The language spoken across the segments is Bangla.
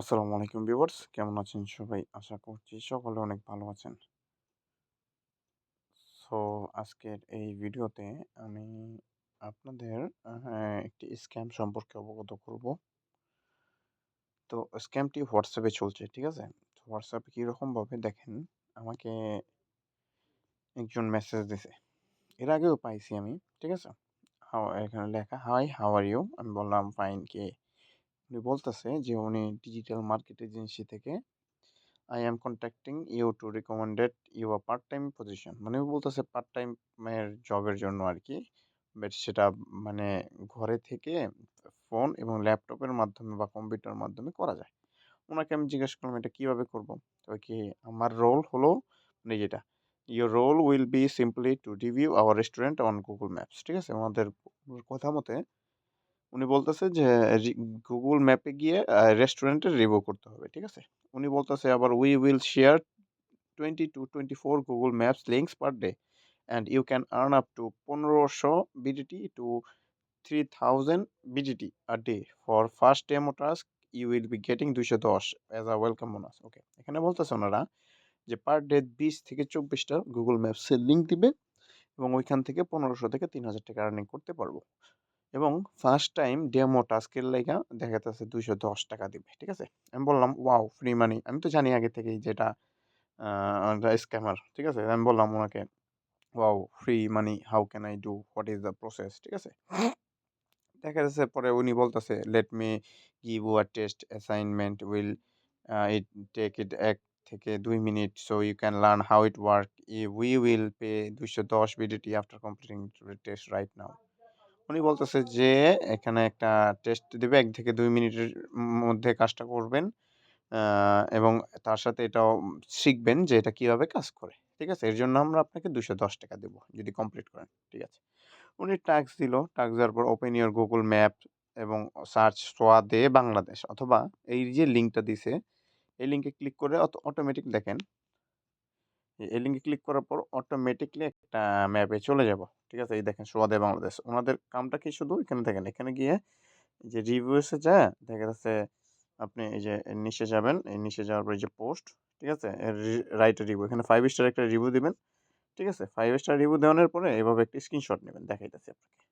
আসসালামু আলাইকুম ভিউয়ার্স কেমন আছেন সবাই? আশা করছি সকলে অনেক ভালো আছেন। সো আজকের এই ভিডিওতে আমি আপনাদের হ্যাঁ, একটি স্ক্যাম সম্পর্কে অবগত করব। তো স্ক্যামটি এ চলছে, ঠিক আছে? এ কিরকমভাবে দেখেন, আমাকে একজন মেসেজ দিছে। এর আগেও পাইছি আমি, ঠিক আছে? হাও এখানে লেখা, "হাই, হাউ আর ইউ?" আমি বললাম, "ফাইন।" কে? উনি বলতেছে যে, উনি ডিজিটাল মার্কেট এজেন্সি থেকে I am contacting you to recommended you a part time position মানে বলতেছে পার্ট টাইম এর জবের জন্য আর কি বাট সেটা মানে ঘরে থেকে ফোন এবং ল্যাপটপের মাধ্যমে বা কম্পিউটারের মাধ্যমে করা যায়। ওনাকে আমি জিজ্ঞেস করলাম, এটা কীভাবে করব? তো কি আমার রোল হলো মানে যেটা, Your role will be simply to review our restaurant on Google Maps, ঠিক আছে? ওনাদের কথা মতে উনি বলতেছে যে গুগল ম্যাপে গিয়ে রেস্টুরেন্টের রিভিউ করতে হবে, ঠিক আছে? উনি বলতেছে, আবার we will share twenty two twenty four Google maps links per day and you can earn up to পনেরোশো BDT to three thousand BDT R day for first time O task you will be getting দুইশো দশ as a welcome bonus okay এখানে বলতেছে ওনারা যে পার ডে বিশ থেকে চব্বিশটা গুগল ম্যাপসের লিঙ্ক দিবে এবং ওইখান থেকে পনেরোশো থেকে তিন হাজার টাকা আর্নিং করতে পারব। এবং ফার্স্ট টাইম ডেমো টাস্কের লাইগা দেখা যাচ্ছে ৳২১০ দিবে। ঠিক আছে? আমি বললাম, "ওয়াও! ফ্রি মানি।" আমি তো জানি আগে থেকেই যেটা স্ক্যামার। ঠিক আছে? আমি বললাম ওনাকে "wow! Free money. How can I do? What is the process?" ঠিক আছে? দেখা যাচ্ছে পরে উনি বলতেছে, "let me give a test assignment will it take it এক থেকে দুই minute so you can learn how it work. E we will pay ২১০ BDT after completing test right now." উনি বলতেছে যে এখানে একটা টেস্ট দিবে এক থেকে দুই মিনিটের মধ্যে কাজটা করবেন। এবং তার সাথে এটাও শিখবেন যে এটা কীভাবে কাজ করে। ঠিক আছে? এর জন্য আমরা আপনাকে দুশো দশ টাকা দেবো যদি কমপ্লিট করেন। ঠিক আছে? উনি টাস্ক দিল। টাস্ক দেওয়ার পর ওপেন ইউর গুগল ম্যাপ এবং সার্চ সোয়া দে বাংলাদেশ অথবা এই যে লিঙ্কটা দিছে, এই লিঙ্কে ক্লিক করে অটো অটোমেটিক দেখেন এই লিঙ্কে ক্লিক করার পর অটোমেটিকলি একটা ম্যাপে চলে যাব। ঠিক আছে? এই দেখেন সোয়াদে বাংলাদেশ। ওনাদের কামটা কি শুধু এখানে দেখেন, এখানে গিয়ে যে রিভিউসে যায় দেখা যাচ্ছে আপনি এই যে নিচে যাবেন, এই নিচে যাওয়ার পর এই যে পোস্ট, ঠিক আছে? রি রাইট রিভিউ এখানে ফাইভ স্টার একটা রিভিউ দিবেন। ঠিক আছে? ফাইভ স্টার রিভিউ দেওয়ানোর পরে এভাবে একটা স্ক্রিনশট নেবেন দেখাইতেছি আপনাকে।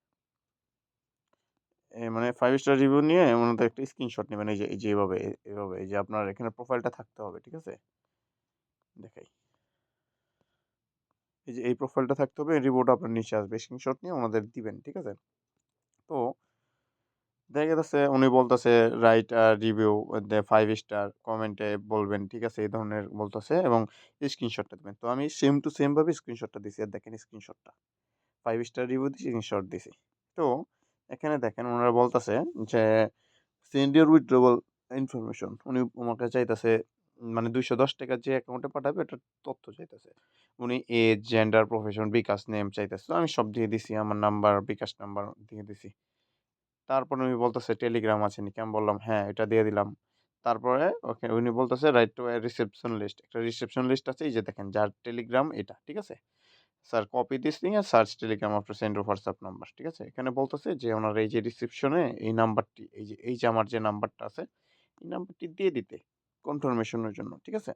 মানে ফাইভ স্টার রিভিউ নিয়ে ওনাদের একটা স্ক্রিনশট নেবেন এই যে এই যে এভাবে এভাবে এই যে আপনার এখানে প্রোফাইলটা থাকতে হবে। ঠিক আছে? দেখাই। এই যে এই প্রোফাইলটা থাকতে হবে। রিপোর্ট আপনার নিচে আসবে। স্ক্রিনশট নিয়ে ওনাদের দিবেন। ঠিক আছে? তো দেখা যাচ্ছে উনি বলতেছে রাইট রিভিউ 5 স্টার কমেন্টে বলবেন। ঠিক আছে? এই ধরনের বলতেছে এবং স্ক্রিনশটটা দিবেন। তো আমি সেম টু সেম ভাবে স্ক্রিনশটটা দিছি। আর দেখেন স্ক্রিনশটটা। ফাইভ স্টার রিভিউ দিছি, স্ক্রিনশট দিছি। তো এখানে দেখেন ওনারা বলতেছে যে সেন্ড ইউর উইথড্রবল ইনফরমেশন। উনি আমাকে চাইতেছে মানে ৳২১০ যে অ্যাকাউন্টে পাঠাবে এটার তথ্য চাইতেছে। উনি age, gender, profession, bKash name চাইতেছে। আমি সব দিয়ে দিছি। আমার নাম্বার, বিকাশ নাম্বার দিয়ে দিছি। তারপরে উনি বলতেছে টেলিগ্রাম আছে নাকি? আমি বললাম, "হ্যাঁ, এটা দিয়ে দিলাম।" তারপরে ওকে উনি বলতেছে রাইট টু রিসেপশন লিস্ট। একটা রিসেপশন লিস্ট আছে এই যে দেখেন যার টেলিগ্রাম এটা। ঠিক আছে? Sir copy this thing and search Telegram after send WhatsApp number. ঠিক আছে? এখানে বলতেছে যে ওনার এই যে রিসেপশনে এই নাম্বারটি এই যে এই যে আমার যে নাম্বারটা আছে, এই নাম্বারটি দিয়ে দিতে কনফার্মেশনের জন্য। ঠিক আছে?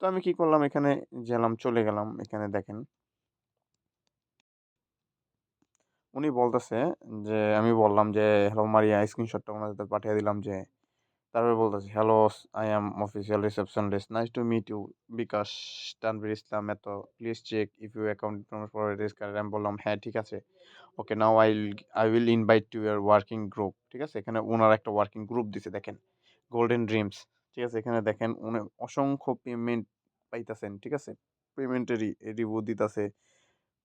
তো আমি কি করলাম এখানে গেলাম, চলে গেলাম। এখানে দেখেন উনি বলতেছে যে আমি বললাম যে, "হ্যালো মারিয়া" স্ক্রিনশটটা ওনাদের পাঠিয়ে দিলাম যে তারপরে বলতেছে, "hello I am official receptionist. Nice to meet you bKash Tanvir Islam এত। Please check if you account card" আমি বললাম, "হ্যাঁ, ঠিক আছে। Okay now I'll I will invite to your working group" ঠিক আছে? এখানে ওনার একটা ওয়ার্কিং গ্রুপ দিছে দেখেন। Golden dreams. ঠিক আছে? এখানে দেখেন উনি অসংখ্য পেমেন্ট পাইতেছেন। ঠিক আছে? পেমেন্টের রি রিভিউ দিতেছে।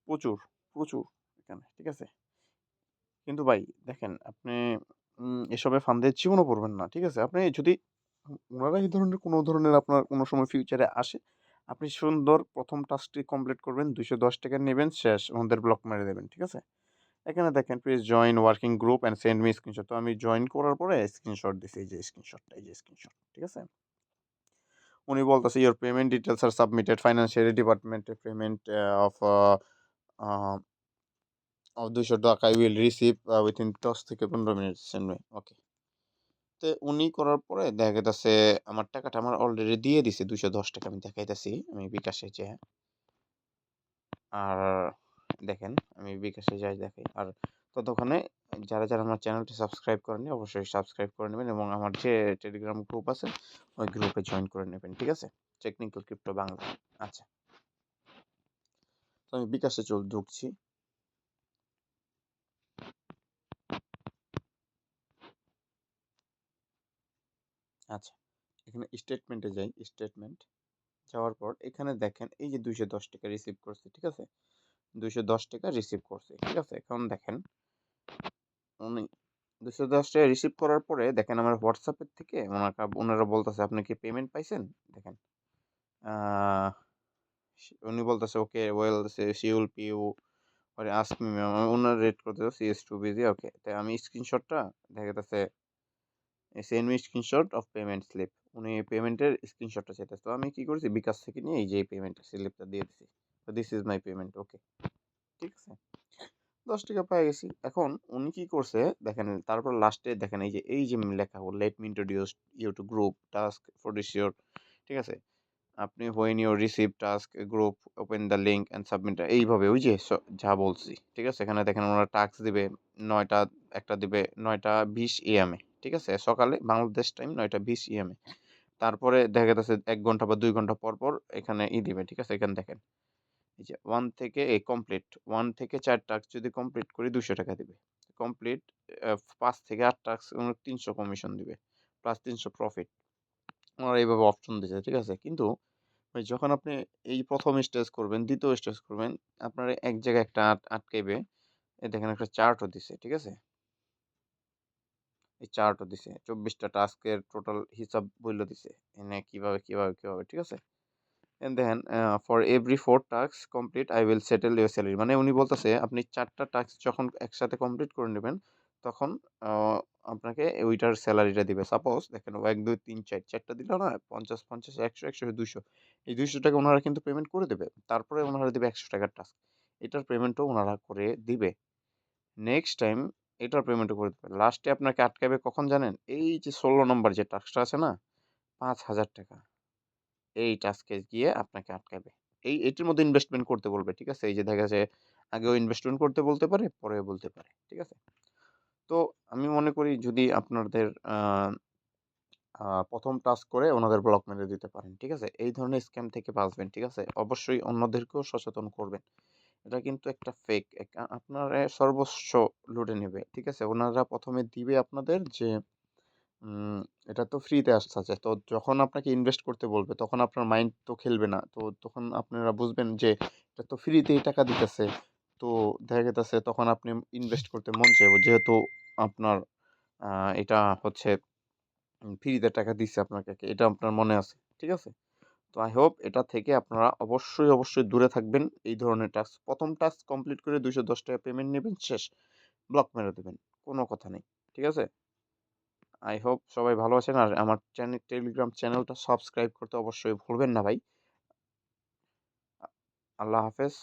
প্রচুর, প্রচুর এখানে। ঠিক আছে? কিন্তু ভাই দেখেন আপনি এসবে ফান্দে জীবনেও পড়বেন না। ঠিক আছে? আপনি যদি ওনারা এই ধরনের কোনো ধরনের আপনার কোনো সময় ফিউচারে আসে, আপনি সুন্দর প্রথম টাস্কটি কমপ্লিট করবেন, ৳২১০ নেবেন শেষ। ওনাদের ব্লক মেরে দেবেন। ঠিক আছে? এখানে দেখেন please join working group and send me screenshot. তো আমি জয়েন করার পরে স্ক্রিনশট দিছি। এই যে স্ক্রিনশটটা, এই যে স্ক্রিনশট। ঠিক আছে? উনি বলতেছে, "your payment details are submitted financial department payment of of a a of ৳২০০ will receive within ১০ থেকে ১৫ মিনিট সেন্ড মি।" ওকে। তো উনি করার পরে দেখা আমার টাকাটা আমার অলরেডি দিয়ে দিছে ৳২১০ আমি দেখাইতেছি আমি বিকাশে যেয়ে। আর দেখেন আমি বিকাশে যাই দেখাই। আর ততক্ষণে যারা, যারা আমার চ্যানেলটি সাবস্ক্রাইব করেননি অবশ্যই সাবস্ক্রাইব করে নেবেন এবং আমার যে টেলিগ্রাম গ্রুপ আছে ওই গ্রুপে জয়েন করে নেবেন। ঠিক আছে? Technical crypto Bangla. আচ্ছা। তো আমি বিকাশে চল ঢুকছি। আচ্ছা। এখানে স্টেটমেন্টে যাই, স্টেটমেন্ট। যাওয়ার পর এখানে দেখেন এই যে ৳২১০ রিসিভ করছি। ঠিক আছে? ৳২১০ রিসিভ করছি। ঠিক আছে? এখন দেখেন উনি ৳২১০ রিসিভ করার পরে দেখেন আমার এর থেকে ওনাকা ওনারা বলতেছে, "আপনি কি পেমেন্ট পাইছেন?" দেখেন। উনি বলতেছে, "okay, well she will pay you or ask me" ওনারা রেট করতেছে "she is too busy" okay. তাই আমি স্ক্রিনশটটা দেখা যাইতেছে send me screenshot of payment slip. উনি পেমেন্টের স্ক্রিনশটটা চাইতেছে। তো আমি কি করেছি বিকাশ থেকে নিয়ে এই যে পেমেন্টের স্লিপটা দিয়ে দিছি। This is my payment okay. ঠিক আছে? ৳১০ পেয়ে গেছি। এখন উনি কি করছে দেখেন তারপর লাস্টে দেখেন এই যে এই যে লেখা let me introduce you to group task this your ঠিক আছে? আপনি when you receive task group open the link and submit এইভাবে ওই যে যা বলছি। ঠিক আছে? এখানে দেখেন ওনারা টাস্ক দিবে নয়টা একটা দিবে ৯টা ২০ এএম। ঠিক আছে? সকালে বাংলাদেশ টাইম ৯টা ২০ এএম। তারপরে দেখা যাচ্ছে এক ঘণ্টা বা দুই ঘণ্টা পর, পর এখানে ই দিবে। ঠিক আছে? এখানে দেখেন। এই যে 1 থেকে এই কমপ্লিট ওয়ান থেকে চার টাস্ক যদি কমপ্লিট করি ৳২০০ দিবে। কমপ্লিট পাঁচ থেকে আট টাস্ক তিনশো কমিশন দিবে। Plus ৩০০ profit. ওনারা এইভাবে অপশন দিছে। ঠিক আছে? কিন্তু যখন আপনি এই প্রথম স্টেজ করবেন, দ্বিতীয় স্টেজ করবেন, আপনার এক জায়গায় একটা আট আটকাইবে। এই দেখেন একটা চার্টও দিছে। ঠিক আছে? এই চার্টও দিছে। চব্বিশটা টাস্কের টোটাল হিসাব বইলা দিছে। এনে কীভাবে, কীভাবে, কীভাবে। ঠিক আছে? দেখেন a for every four task complete I will settle your salary. মানে উনি বলতেছে আপনি ৪ টা টাস্ক যখন একসাথে কমপ্লিট করে নেবেন তখন আপনাকে ওইটার স্যালারিটা দিবে। সাপোজ দেখেন ১, ২, ৩, ৪ ৪ টা দিল না? ৫০, ৫০, ১০০, ১০০, ২০০ এই দুইশো টাকা ওনারা কিন্তু পেমেন্ট করে দেবে। তারপরে ওনারা দিবে একশো টাকার টাস্ক। এটার পেমেন্টও ওনারা করে দিবে। নেক্সট টাইম এটার পেমেন্টও করে দেবে লাস্টে আপনাকে আটকাবে কখন জানেন? এই যে ষোলো নম্বর যে টাস্কটা আছে না? ৳৫,০০০ এই টাস্কে গিয়ে আপনাকে আটকাবে। এই এটির মধ্যে ইনভেস্টমেন্ট করতে বলবে। ঠিক আছে? এই যে দেখা যায় আগেও ইনভেস্টমেন্ট করতে বলতে পারে, পরেও বলতে পারে। ঠিক আছে? তো আমি মনে করি যদি আপনাদের প্রথম আ ১ম টাস্ক করে ওনাদের ব্লক মেরে দিতে পারেন। ঠিক আছে? এই ধরনের স্ক্যাম থেকে বাঁচবেন। ঠিক আছে? অবশ্যই অন্যদেরকেও সচেতন করবেন। এটা কিন্তু একটা ফেক। আপনার সর্বস্ব লুটে নেবে। ঠিক আছে? ওনারা প্রথমে দিবে আপনাদের যে এটা তো ফ্রিতে আসতেছে। তো যখন আপনাকে ইনভেস্ট করতে বলবে তখন আপনার মাইন্ড তো খেলবে না। তো তখন আপনারা বুঝবেন যে এটা তো ফ্রিতেই টাকা দিতেছে। তো দেখা যাইতেছে তখন আপনি ইনভেস্ট করতে মন চাইবে। যেহেতু আপনার এটা হচ্ছে ফ্রিতে টাকা দিচ্ছে আপনাকে। এটা আপনার মনে আছে। ঠিক আছে? তো আই হোপ এটা থেকে আপনারা অবশ্যই, অবশ্যই দূরে থাকবেন এই ধরনের টাস্ক। প্রথম টাস্ক কমপ্লিট করে ৳২১০ পেমেন্ট নেবেন শেষ। ব্লক মেরে দেবেন কোনো কথা নেই। ঠিক আছে? আই হোপ সবাই ভালো আছেন। আর আমার চ্যানেল টেলিগ্রাম চ্যানেলটা সাবস্ক্রাইব করতে অবশ্যই ভুলবেন না ভাই। আল্লাহ হাফেজ।